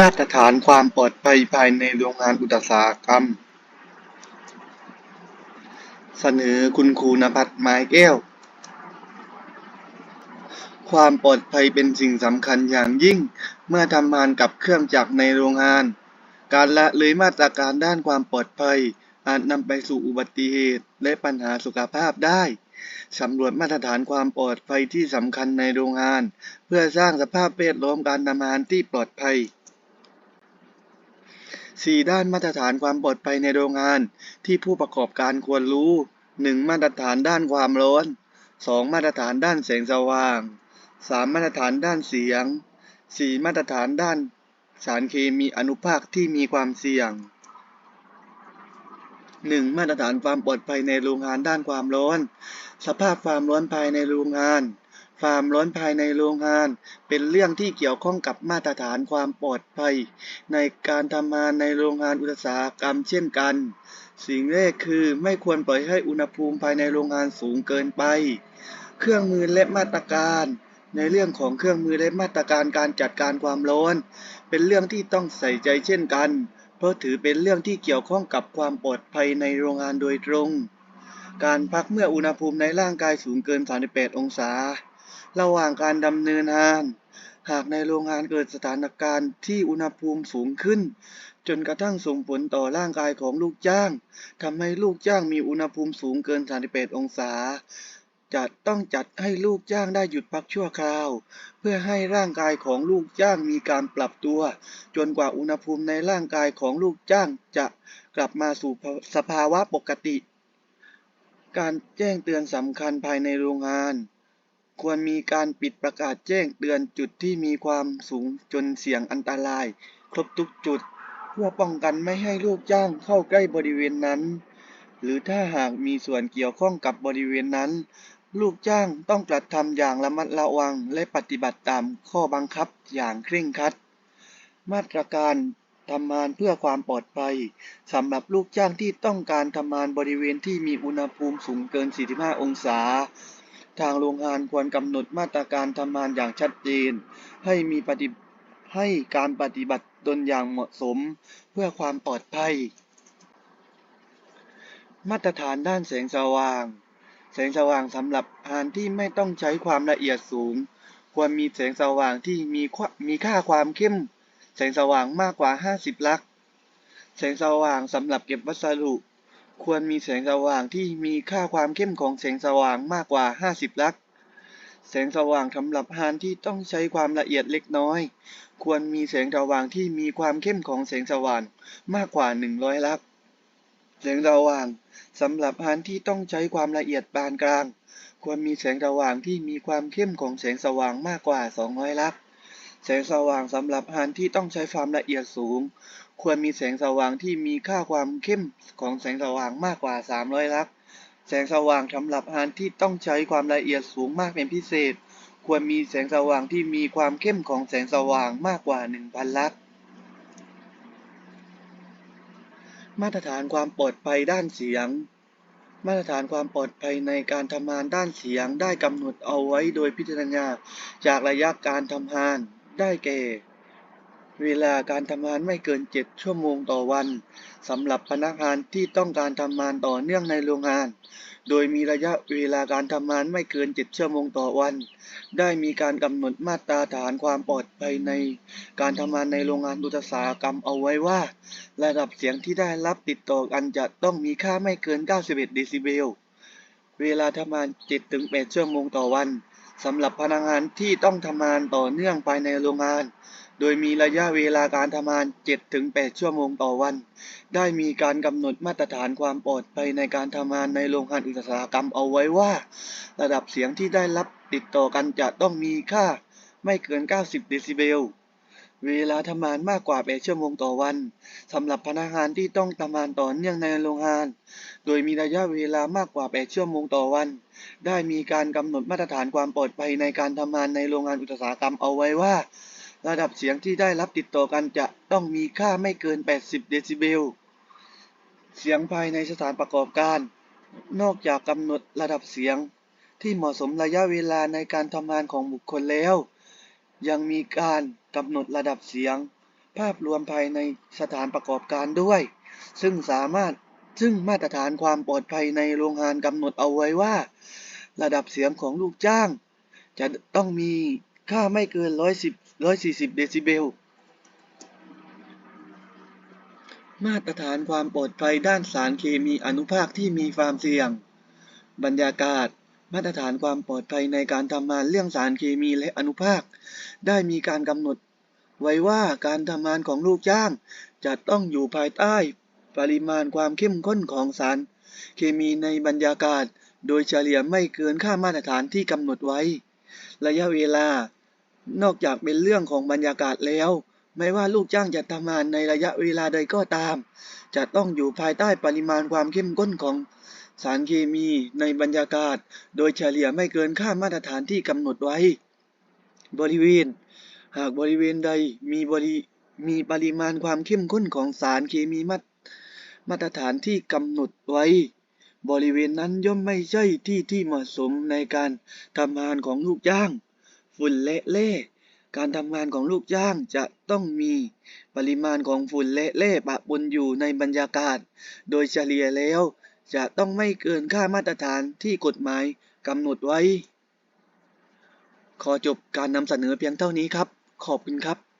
มาตรฐานความปลอดภัยภายในโรงงานอุตสาหกรรม เสนอคุณครูณภัทรไม้แก้ว ความปลอดภัยเป็นสิ่งสำคัญอย่างยิ่ง เมื่อทำงานกับเครื่องจักรในโรงงาน การละเลยมาตรการด้านความปลอดภัย อาจนำไปสู่อุบัติเหตุและปัญหาสุขภาพได้สำรวจมาตรฐานความปลอดภัยที่สำคัญในโรงงาน เพื่อสร้างสภาพแวดล้อมการทำงานที่ปลอดภัย 4 ด้านมาตรฐานความปลอดภัยในโรงงาน ที่ผู้ประกอบการควรรู้ 1. มาตรฐานด้านความร้อน 2. มาตรฐานด้านแสงสว่าง 3. มาตรฐานด้านเสียง 4. มาตรฐานด้านสารเคมีอนุภาคที่มีความเสี่ยง 1. มาตรฐานความปลอดภัยในโรงงานด้านความร้อน สภาพความร้อนภายในโรงงาน ความร้อนภายในโรงงาน เป็นเรื่องที่เกี่ยวข้องกับมาตรฐานความปลอดภัย ในการทำงานในโรงงานอุตสาหกรรมเช่นกัน สิ่งแรกคือไม่ควรปล่อยให้อุณหภูมิภายในโรงงานสูงเกินไป เครื่องมือและมาตรการในเรื่องของเครื่องมือและมาตรการการจัดการความร้อน เป็นเรื่องที่ต้องใส่ใจเช่นกัน เพราะถือเป็นเรื่องที่เกี่ยวข้องกับความปลอดภัยในโรงงานโดยตรง การพักเมื่ออุณหภูมิในร่างกายสูงเกิน 38 องศา ระหว่างการดำเนินงาน หากในโรงงานเกิดสถานการณ์ที่อุณหภูมิสูงขึ้น จนกระทั่งส่งผลต่อร่างกายของลูกจ้างทำให้ลูกจ้างมีอุณหภูมิสูงเกิน 38 องศาจะต้องจัดให้ลูกจ้างได้หยุดพักชั่วคราว เพื่อให้ร่างกายของลูกจ้างมีการปรับตัว จนกว่าอุณหภูมิในร่างกายของลูกจ้างจะกลับมาสู่สภาวะปกติ การแจ้งเตือนสำคัญภายในโรงงาน ควรมีการปิดประกาศแจ้งเตือนจุดที่มีความสูงจนเสี่ยงอันตราย ครบทุกจุด เพื่อป้องกันไม่ให้ลูกจ้างเข้าใกล้บริเวณนั้น หรือถ้าหากมีส่วนเกี่ยวข้องกับบริเวณนั้น ลูกจ้างต้องกระทำอย่างระมัดระวังและปฏิบัติตามข้อบังคับอย่างเคร่งครัด มาตรการทำงานเพื่อความปลอดภัยสำหรับลูกจ้างที่ต้องการทำงานบริเวณที่มีอุณหภูมิสูงเกิน 45 องศา ทางโรงงานควรกำหนดมาตรการทำงานอย่างชัดเจน ให้มีปฏิให้การปฏิบัติตนอย่างเหมาะสม เพื่อความปลอดภัย มาตรฐานด้านแสงสว่าง แสงสว่างสำหรับงานที่ไม่ต้องใช้ความละเอียดสูง ควรมีแสงสว่างที่มีมีค่าความเข้ม แสงสว่างมากกว่า 50 ลัก แสงสว่างสำหรับเก็บวัสดุ ควรมีแสงสว่างที่มีค่าความเข้มของแสงสว่างมากกว่า 50 ลัก แสงสว่างสำหรับงานที่ต้องใช้ความละเอียดเล็กน้อย ควรมีแสงสว่างที่มีความเข้มของแสงสว่างมากกว่า 100 ลัก แสงสว่างสำหรับงานที่ต้องใช้ความละเอียดปานกลาง ควรมีแสงสว่างที่มีความเข้มของแสงสว่างมากกว่า 200 ลัก แสงสว่างสำหรับงานที่ต้องใช้ความละเอียดสูง ควรมีแสงสว่างที่มีค่าความเข้มของแสงสว่างมากกว่า 300 ลัก แสงสว่างสำหรับงานที่ต้องใช้ความละเอียดสูงมากเป็นพิเศษ ควรมีแสงสว่างที่มีความเข้มของแสงสว่างมากกว่า 1,000 ลัก มาตรฐานความปลอดภัยด้านเสียงมาตรฐานความปลอดภัยในการทำงานด้านเสียงได้กำหนดเอาไว้โดยพิจารณาจากระยะการทำงาน ได้แก่ เวลาการทำงานไม่เกิน 7 ชั่วโมงต่อวันสำหรับพนักงานที่ต้องการทำงานต่อเนื่องในโรงงาน โดยมีระยะเวลาการทำงานไม่เกิน 7 ชั่วโมงต่อวัน ได้มีการกำหนดมาตรฐานความปลอดภัยใน การทำงานในโรงงานอุตสาหกรรมเอาไว้ว่า ระดับเสียงที่ได้รับติดต่อกันจะต้องมีค่าไม่เกิน 91 เดซิเบล เวลาทำงาน 7-8 ชั่วโมงต่อวัน สำหรับพนักงานที่ต้องทำงานต่อเนื่องภายในโรงงาน โดยมีระยะเวลาการทำงาน 7-8 ชั่วโมงต่อวัน ได้มีการกำหนดมาตรฐานความปลอดภัยในการทำงานในโรงงานอุตสาหกรรมเอาไว้ว่า ระดับเสียงที่ได้รับติดต่อกันจะต้องมีค่าไม่เกิน 90 เดซิเบล เวลาทำงานมากกว่า 8 ชั่วโมงต่อวันสำหรับพนักงานที่ต้องทำงานต่อเนื่องในโรงงาน โดยมีระยะเวลามากกว่า 8 ชั่วโมงต่อวัน ได้มีการกำหนดมาตรฐานความปลอดภัยในการทำงานในโรงงานอุตสาหกรรมเอาไว้ว่า ระดับเสียงที่ได้รับติดต่อกันจะต้องมีค่าไม่เกิน 80 เดซิเบล เสียงภายในสถานประกอบการ นอกจากกำหนดระดับเสียง ที่เหมาะสมระยะเวลาในการทำงานของบุคคลแล้ว ยังมีการกำหนดระดับเสียง ภาพรวมภายในสถานประกอบการด้วย ซึ่งสามารถซึ่งมาตรฐานความปลอดภัยในโรงงานกำหนดเอาไว้ว่า ระดับเสียงของลูกจ้าง จะต้องมีค่าไม่เกิน 110 140 เดซิเบล มาตรฐานความปลอดภัยด้านสารเคมีอนุภาคที่มีความเสี่ยง บรรยากาศ มาตรฐานความปลอดภัยในการทำงานเรื่องสารเคมีและอนุภาค ได้มีการกำหนด ไว้ว่าการทำงานของลูกจ้าง จะต้องอยู่ภายใต้ ปริมาณความเข้มข้นของสาร เคมีในบรรยากาศ โดยเฉลี่ยไม่เกินค่ามาตรฐานที่กำหนดไว้ ระยะเวลา นอกจากเป็นเรื่องของบรรยากาศแล้ว ไม่ว่าลูกจ้างจะทำงานในระยะเวลาใดก็ตาม จะต้องอยู่ภายใต้ปริมาณความเข้มข้นของ สารเคมีในบรรยากาศ โดยเฉลี่ยไม่เกินค่ามาตรฐานที่กำหนดไว้ บริเวณ หากบริเวณใดมีบริมีปริมาณความเข้มข้นของสารเคมีมาตรมาตรฐานที่กำหนดไว้ บริเวณนั้นย่อมไม่ใช่ที่ที่เหมาะสมในการทำงานของลูกจ้าง ฝุ่นและเล่ การทำงานของลูกจ้างจะต้องมีปริมาณของฝุ่นและเล่ปะปนอยู่ในบรรยากาศ โดยเฉลี่ยแล้ว จะต้องไม่เกินค่ามาตรฐานที่กฎหมายกำหนดไว้ ขอจบการนำเสนอเพียงเท่านี้ครับ ขอบคุณครับ